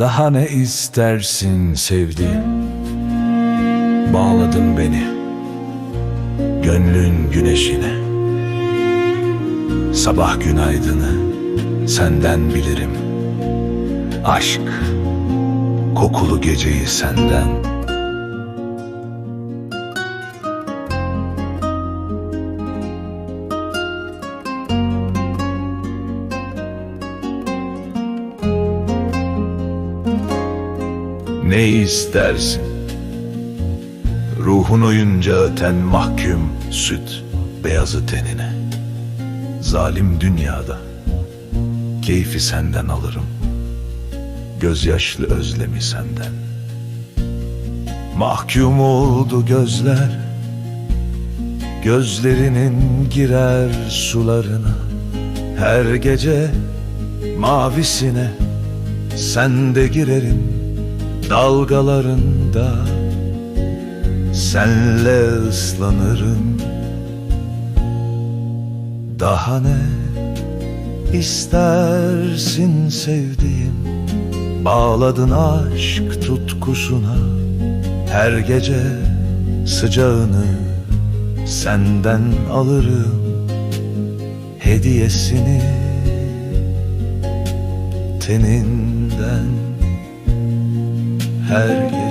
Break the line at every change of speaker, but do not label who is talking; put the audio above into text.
Daha ne istersin sevdiğim? Bağladın beni Gönlün güneşine. Sabah günaydını Senden bilirim. Aşk Kokulu geceyi senden Ne istersin? Ruhun oyunca öten mahkum süt beyazı tenine. Zalim dünyada keyfi senden alırım. Gözyaşlı özlemi senden. Mahkum oldu gözler, gözlerinin girer sularına. Her gece mavisine sen de girerim dalgalarında senle ıslanırım. Daha ne istersin sevdiğim? Bağladın aşk tutkusuna. Her gece sıcağını senden alırım. Hediyesini teninden her gece